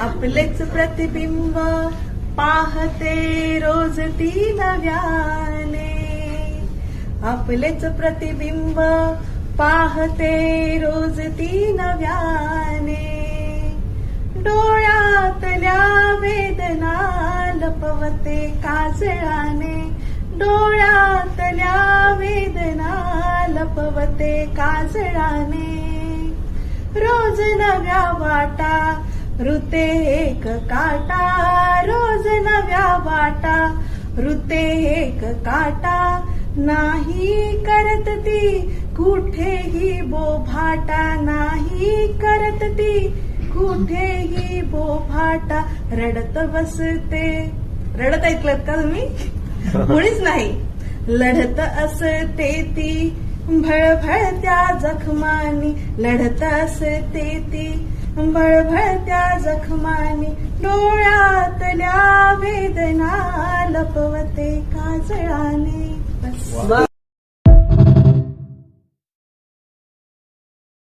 आपलेच प्रतिबिंब पाहते रोज ती नव्याने आपलेच प्रतिबिंब पाहते रोज ती नव्याने डोळ्यातल्या वेदना लपवते काजळाने. डोळ्यातल्या वेदना लपवते काजळाने. रोज नव्या वाटा ऋते एक काटा रोज नव्या वाटा. ऋते एक काटा नाही करत ती कुठेही बोभाटा नाही करत ती कुठेही बोभाटा रडत बसते. रडत ऐकलत का तुम्ही? मुळीच नाही. लढत असते ती. भळभळत्या जखमानी लढत असते ती. भळभळत्या जखमानी डोळ्यातल्या वेदना लपवते काजळाने.